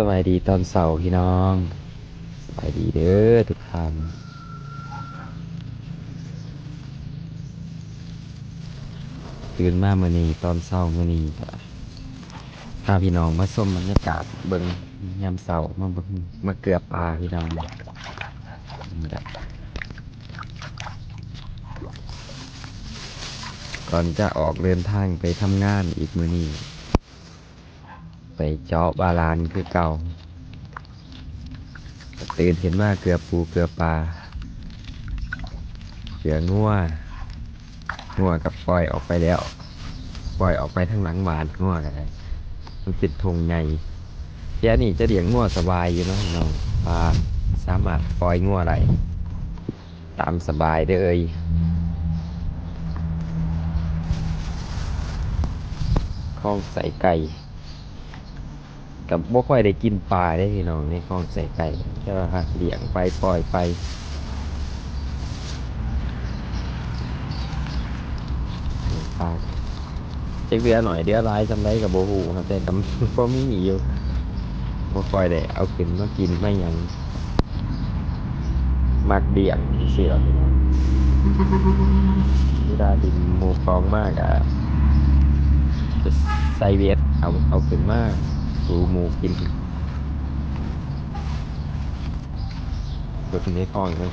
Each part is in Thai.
สวัสดีตอนเสาร์พี่น้องสวัสดีเด้อทุกท่านตื่นมาเมื่อนี้ตอนเสาร์เมื่อนี้ก็พาพี่น้องมาชมบรรยากาศเบิ่งยามเสาร์มาเบิ่งมาเกลือปลาพี่น้องก่อนจะออกเดินทางไปทำงานอีกมื้อนี้ ไปเจาะบาลานคือเก่า ตื่นเห็นว่าเกลือปูเกลือปลาเกลืองัวงัวกับปล่อยออกไปแล้ว ปล่อยออกไปทางหลังบานงัวกันมันติดธงใหญ่แค่นี้จะเลี้ยงงัวสบายอยู่เนาะน้องปลาสามารถปล่อยงัวอะไรตามสบายเด้อเอ้ยคลองใส่ไก่ กับบ่ค่อยได้กินปลาได้พี่น้องในคลองใส่ไก่ใช่ป่ะฮะเลี้ยงไปปล่อยไปปลาเช็คเดือหน่อยเดือร้ายจำได้กับโบหูครับแต่กำก็มีอยู่บ่ค่อยได้เอาขึ้นมากินไม่ยังมักเดี่ยงสิหรอกพี่น้องเวลาดินหมูฟองมากอะจะใส่เวทเอาเอาขึ้นมาก สูหมูกินตัวนี้คล้องเลย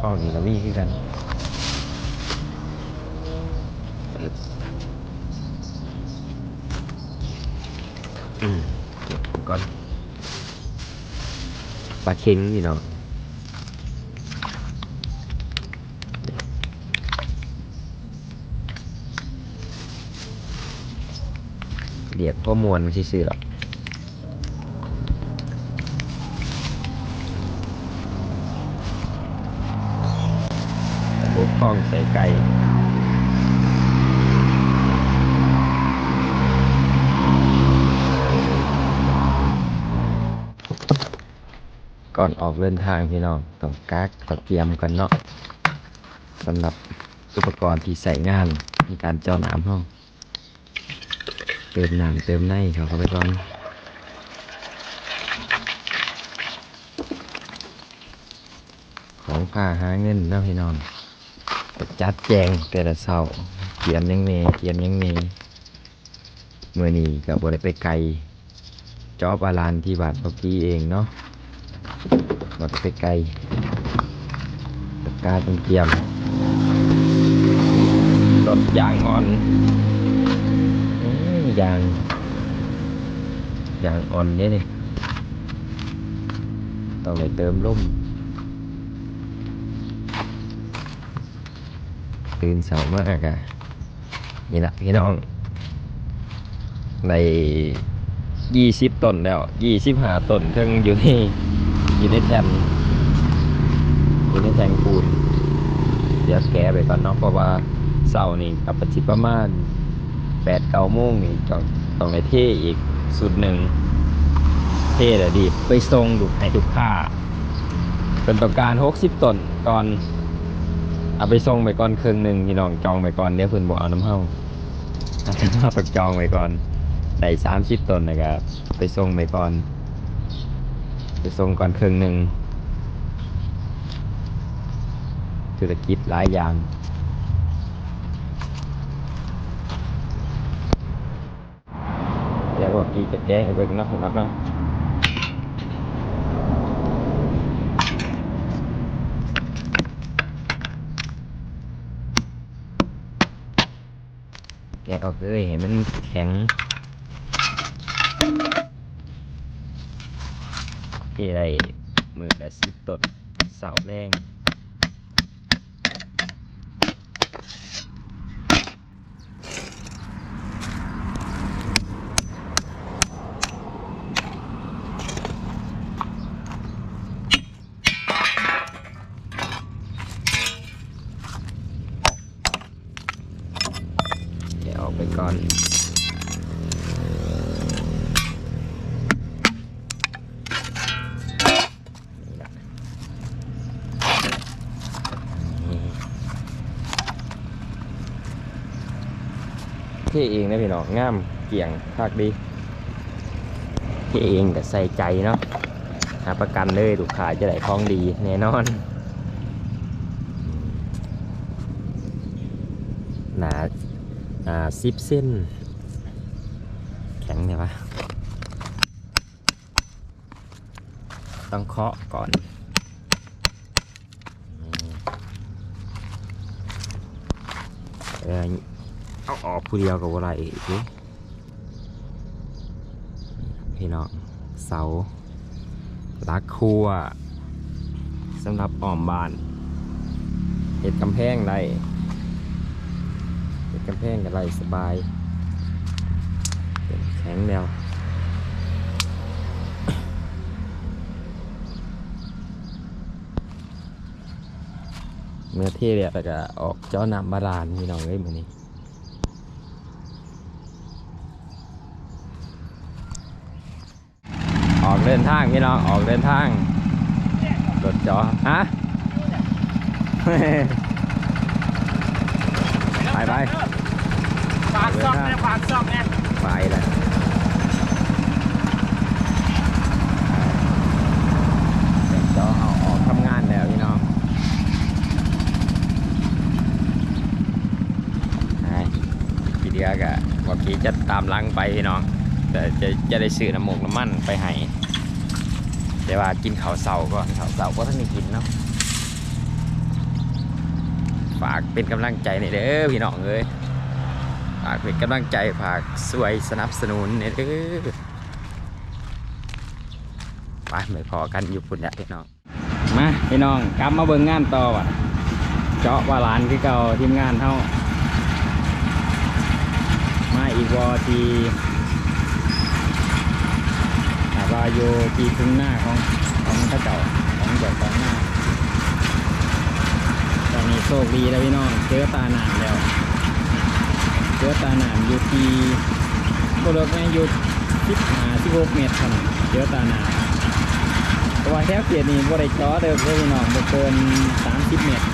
คล้องนี่ก็มีคือกันอืมเก็บก่อนปลาเค็งนี่เนาะ รียกพ่อมวลซื่อๆหรอกบุกคล้องใส่ไก่ก่อนออกเดินทางพี่น้องต้องกักต้องเตรียมกันเนาะสำหรับอุปกรณ์ที่ใส่งานในการเจาะน้ำห้อง เติมน้ำเติมในเขาเข้าไปก่อนของพาหาเงินแล้วพี่น้องจัดแจงแต่ละเช้าเขียนยังเมเขียนยังเมเมื่อนี้กับบได้ไปไกลจอบอาลานที่บาทพอกี้เองเนาะบได้ไปไกลการต้องเตรียมรถยางอ่อน ยางยางอ่อนเนี่ยนี่ต้องไปเติมลมตื่นเสามากอะนี่นะพี่น้อง ในยี่สิบต้นแล้วยี่สิบห้าต้นเทั้งอยู่ในอยู่ในแทนอยู่ในแทงปูนเดี๋ยวแกะไปก่อนเนาะเพราะว่าเสานี่กับปฏิประมาณ แปดเก้าโมงนี่ต้องต้องไปเท่อีกสุดหนึ่ง เท่แต่ดีไปทรงดูให้ลูกค้าเป็นต้องการหกสิบตนก่อนเอาไปส่งไปก่อนครึ่งหนึ่งพี่น้องจองไปก่อนเดี๋ยวเพิ่นบอกเอาน้ำเฮาอาน้ำเฮาต้องจองไปก่อนได้สามสิบตนนะครับ ไปส่งไปก่อน ไปส่งก่อนครึ่งหนึ่งธุรกิจหลายอย่าง ดี๋ยวบอกกีจะแจ้งให้เบิ่งเนาะเนาะเนาะแกะออกเลยเห็นมันแข็งที่ไรมือละสิบต้นเสาแรง เท่เองนะพี่น้องงามเกี่ยงคักดีเฮ็ดเองก็ใส่ใจเนาะหาประกันเลยลูกค้าจะได้ของดีแน่นอนหนาอ่าสิบเส้น แข็งเนี่ยวะต้องเคาะก่อนเออ เอาออกผู้เดียวกับอะไรอีกพี่น้องเสาลักครัวสำหรับอ้อมบ้านเห็ดกำแพงได้เห็ดกำแพงกันไรสบายแข็งแล้วเมื่อเที่แล้วก็ออกเจ้าน้ำบาดาลพี่น้องเอ้ยมือนี้ ออกเดินทางพี่น้องออกเดินทางรถจอฮะไปไปฝากซ่อมนะฝากซ่อมนะไปแล้วเดี๋ยวจอเอาออกทำงานแล้วพี่น้องไอ้ทีเดียวกะบอกขี่จะตามลังไปพี่น้อง แต่จะจะได้ซื้อน้ำหมกน้ำมันไปให้แต่ว่ากินข้าวเสาก่อนข้าวเสาก็ท่านได้กินเนาะฝากเป็นกำลังใจหน่อยเด้อพี่น้องเอ้ยฝากเป็นกำลังใจฝากสวยสนับสนุนเนี่ยเด้อไปไม่พอกันอยู่พุ่นแหละพี่น้องมาพี่น้องกลับมาเบิ่งงานต่อว่ะเจาะว่าหลานคือเก่าทีมงานเท่ามาอีกวอทีามว่าอยู่ที่ทุ่งหน้าของของพระเจ้าของเจ้าของหน้าตอนนี้โชคดีแล้วพี่น้องเจอตาหนามแล้วเสือตาหนามอยู่ที่บริเวณอยู่สิบห้าสิบกเมตรเท่านั้นเสือตาหนามเพราะว่าแถวเกียรนี่บริจอเดิมเลยพี่น้องบเกินสามสิบเมตร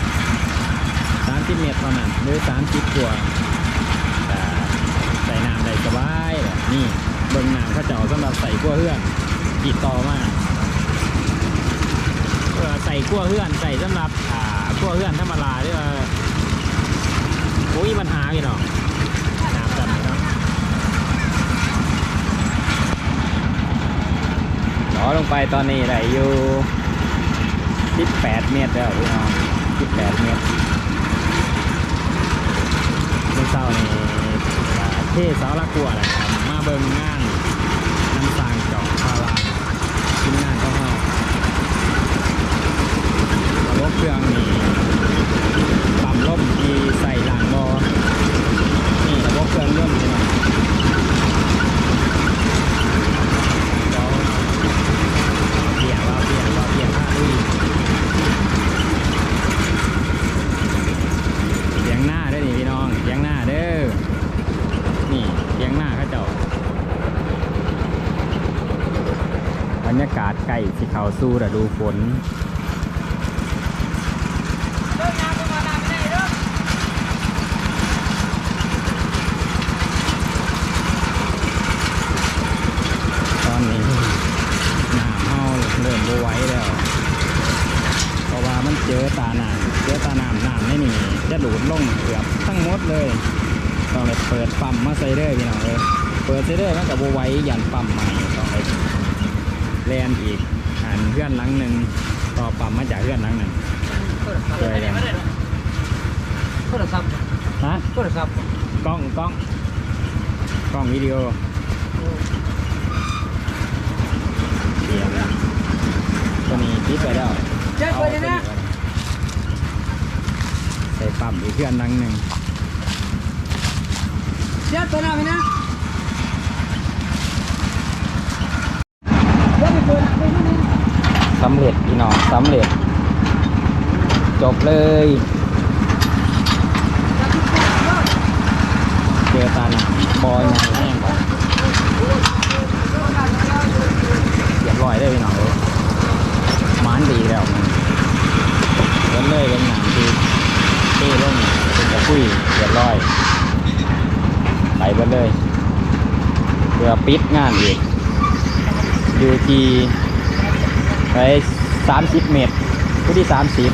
สามสิบเมตรเท่านั้นหรือสามสิบตัวแต่ใส่น้ำได้สบายนี่เบิ่งน้ำเขาเจ้าสำหรับใส่กั้วเฮือน ติดต่อมาเพื่อใส่กั้วเฮือนใส่สำหรับอ่ากั้วเฮือนธรรมดาหรือว่าโอ้ยปัญหาพี่น้องน้ำดำครับล้อลงไปตอนนี้ได้อยู่18เมตรแล้วพี่น้อง18เมตรเมื่อเช้านี่ก็เทเสาละกัวแหละครับมาเบิ่งงานน้ำสร้างเจาะพาราทีมงานของเราระบบ เครื่องนี่ปั๊มลมที่ใส่หลังบอนี่ระบบเครื่องยนต์ใช่ไหมเราเปลี่ยนว่าเปลี่ยนว่าเปลี่ยนท่าลุยเสียงหน้าเด้อนี่พี่น้องเสียงหน้าเด้อ นี่เสียงหน้าเขาเจ้าบรรยากาศใกล้ที่เขาสู้ฤดูฝน เลิกงานก็มาได้ไม่ได้เด้อ ตอนนี้น้ำเฮาเริ่มบไหว้แล้ว เพราะว่ามันเจอตาหนามเจอตาหนามน้ำไม่นี่จะดูดล งเกือบทั้งหมดเลยต้องเลยเปิดปั๊มมาใส่เด้อพี่น้องเลยเปิดใส่เด้อมันกับบไหว้ยันปั๊มใหม่ต้องเลยแลนอีกหันเพื่อนหลังหนึ่งต่อปั๊มมาจากเพื่อนหลังหนึ่งโทรศัพท์โทรศัพท์ฮะโทรศัพท์กล้องกล้องกล้องวิดีโอเดี๋ยวนะตัวนี้ปิดไปแล้วเจ๊เปิดเลยนะใส่ ปั๊มอีกเพื่อนหลังหนึ่งเจ๊เปิดหน้าไปนะเจ๊ไปเปิดหน้าไปนี่สำเร็จพี่น้องสำเร็จ จบเลยเจอตาหนังบอยใหญ่แห้งก่อนเรียบร้อยได้พี่น้องเลยหมานดีแล้วมันเดินเลยเป็นหนังที่เท่ลงเป็นกระ คุยเรียบร้อย ไปเบิดเลยเพื่อปิดงานอีกอยู่ที่ไปสามสิบเมตรผู้ที่สามสิบ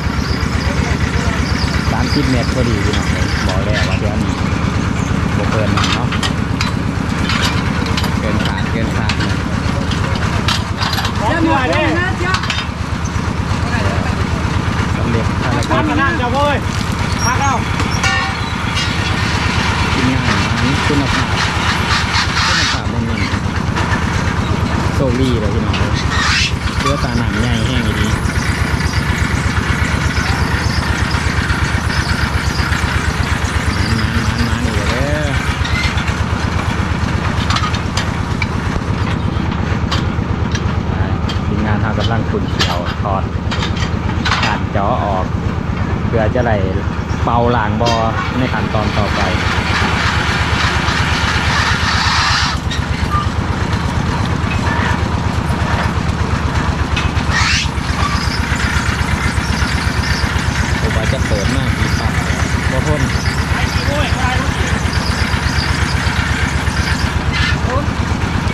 สามสิบเมตรพอดีพี่น้องเลยบอกแล้วว่าเดี๋ยวนี้โบเกินนั้นเนาะเกินขาดเกินขาดนะจะเหนื่อยเลยนะสำเร็จภารกิพัจกกันนั่งจะเว้ยพักเอา ทีมงานมัน คุณภาพคุณภาพบนเงินโซลี่เลยพี่น้องเลยเสื้อตาหนังใหญ่แห้งอย่างนี้มันมันมันอีกแล้วเด้อไปทีมงานทำกำลังขุนเขียวถอดขาดจอออก เพื่อจะไหลเป่าหลางบอในขั้นตอนต่อไป ผมว่าจะเปิดมากกี่ปัดเพราะทน ไอ้กี่โว้ยได้รู้กี่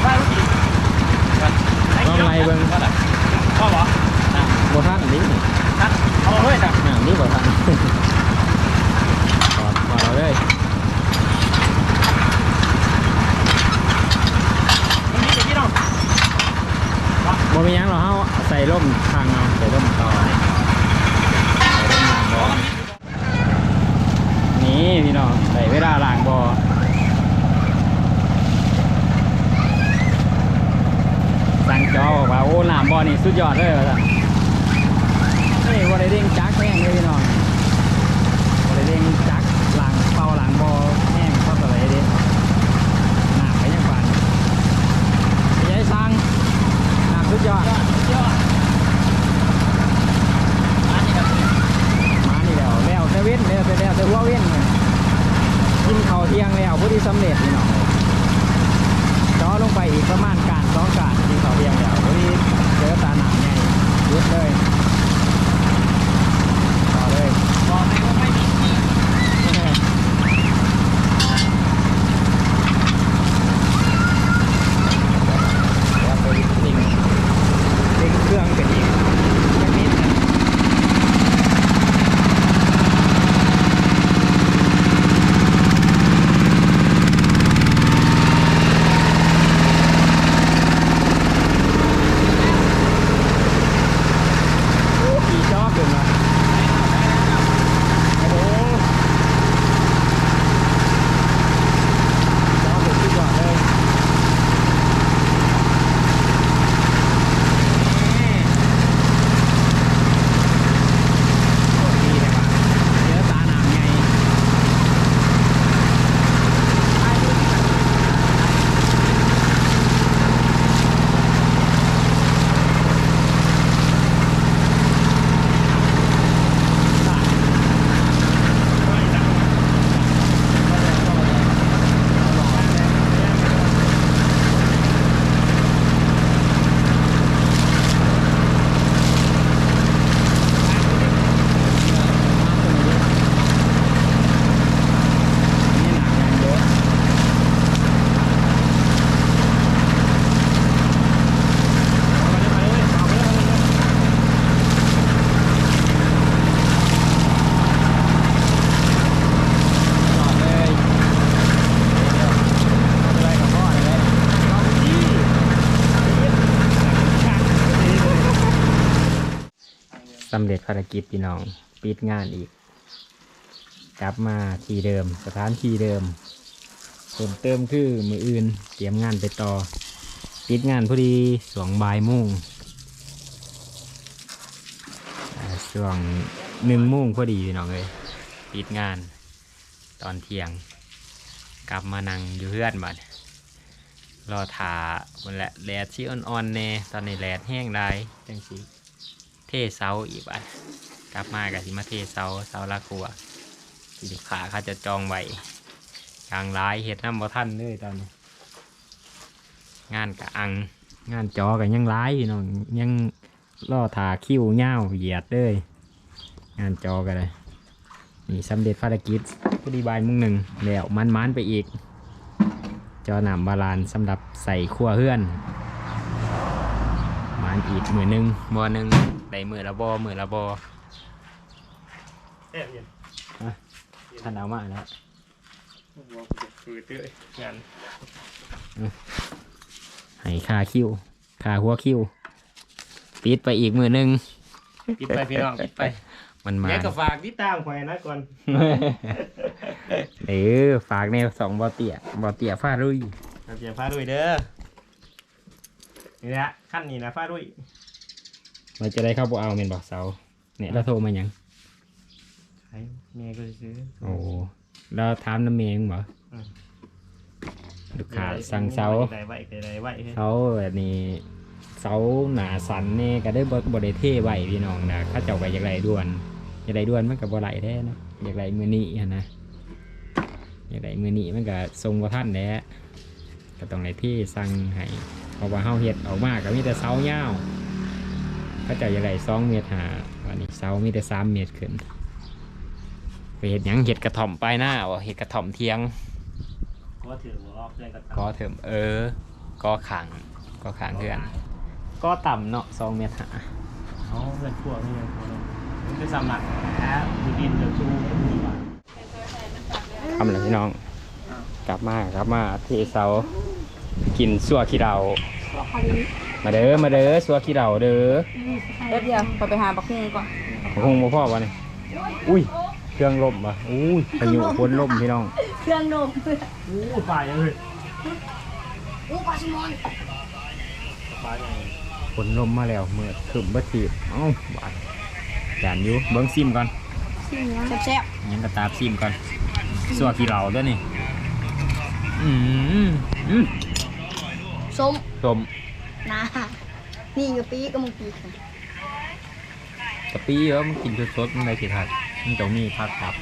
ได้รู้กี่ ต้องไล่เบิ่ง พ่อบอก บ่ทันอันนี้นี่ นัดเอาเฮ้ยนะ อ่านี่บ่ทัน ถอดถอดเราเลย มันมีแต่พี่น้อง บ่มีหยังหรอกเฮาใส่ ร่มทางเอา เร็จภารกิจพี่น้องปิดงานอีก กลับมาที่เดิม สถานที่เดิมเพิ่มเติมคือมืออื่น เตรียมงานไปต่อ ปิดงานพอดีสวงบ่ายโมงอ่าช่วงหนึ่งโมงพอดีพี่น้องเลยปิดงานตอนเที่ยง กลับมานั่งอยู่เพื่อนบัดรอถามันแหละแดดที่อ่อนๆแน่ตอนนี้แดดแห้งได้จังสิ เทเสาอีกบัดกลับมากับสิมาเทเสาเสาละกัวที่ลูกค้าเขาจะจองไว้กลางร้ายเห็ดน้ำบ่ท่านเลยตอนนี้ งานกะอัง งานจอกันยังร้ายพี่น้องยังล่อถาคิ้วเง่าวเหยียดเลยงานจอกันเลยนี่สำเร็จภารกิจพอดีบายมุงหนึ่งแล้วมันมันไปอีก จอหนามบาลานสำหรับใส่ขั้วเฮือนานอีกมือหนึ่งบอหนึ่ง ได้มือละบอมือละบอเอ๊ะเย็นท่านเอามาแล้วคือเตื้อยงานให้ค่าคิวค่าหัวคิวติดไปอีกมือหนึ่งปิดไปพี่น้องปิดไป มันมาแยกกับฝากที่ตามข่อยนะก่อนเออฝากในสองบอเตียบอเตียฟารุ่ยเอาเสียฟ้าด้วยเด้อนี่แหละขั้นนี้นะฟ้าด้วย เราจะได้เข้าบเอาเมนบอกเสาเนี่ยเราโทรมาหยังใช่แม่ก็ซื้อ โอ้เราถามน้ำเมงบ่อืม ลูกค้าสั่งเสาใดไว้ใดไว้เสาแบบนี้เสาหนาสันนี่ก็ได้บ่บ่ได้เท่ไว้พี่น้องนะเข้าเจ้าก็อยากไรด่วนอยากไรด่วนมันก็บ่ไหลแท้นะอยากไรมือนี้หั้นนะอยากไรมือนี้มันก็ทรงบ่ทันแหล้วก็ต้องได้เท่สั่งให้เพราะว่าเฮาเฮ็ดออกมาก็มีแต่เสายาว เขาเจ้าอยากไรสองเมตรหาวันนี้เสามีแต่สามเมตรขึ้นไปเฮ็ดหยังเฮ็ดกระถ่อมปลายหน้าบ่เฮ็ดกระถ่อมเทียงก็ถือหัวรอบเพื่อนกันก็เถิมเออ ก็ขังก็ขังเพื่อน ก็ต่ำเนาะสองเมตรหาเอาเพื่อนพวกนี่เลยมันเป็นสำนักนะดูดินเดือดชูไม่มีว่าทำอะไรพี่น้อง กลับมากลับมาที่เสากินสัวขี้เรา มาเด้อมาเด้อสัวขี้เราเด้อเดี๋ยวเดี๋ยวขอไปหาบักฮุงก่อนคงบ่พ่อวะนี่อุ้ยเครื่องล่มอะอุ้ยพายุฝนล่มพี่น้องเครื่องนมอู้ฝ่ายยังเลยอู้ปลาชิมอนฝ่ายยังฝนล่มมาแล้วเมื่อถึมบัทีบเอ้าบาดจานอยู่เบิ้งซิมก่อนแซ่บยังกระตาบซิมก่อนสัวขี้เราด้วยนี่อืมอืมๆ ส้มสมนะนี่กะปิก็มึงปีกนะกะปิเยอะมันกินสดๆมันได้สิทัดมันต้องมีพักครับ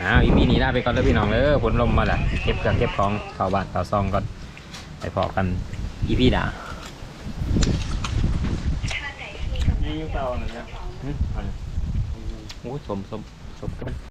อ้าวอีพีนี้ลาไปก่อนแล้วพี่น้องเออฝนลมมาแล้วเก็บเครื่องเก็บของเข้าบ้านเข้าซองก่อนไปพอกันอีพีด่ายิงเตาหน่อยนะโอ้ยสมสมสมกัน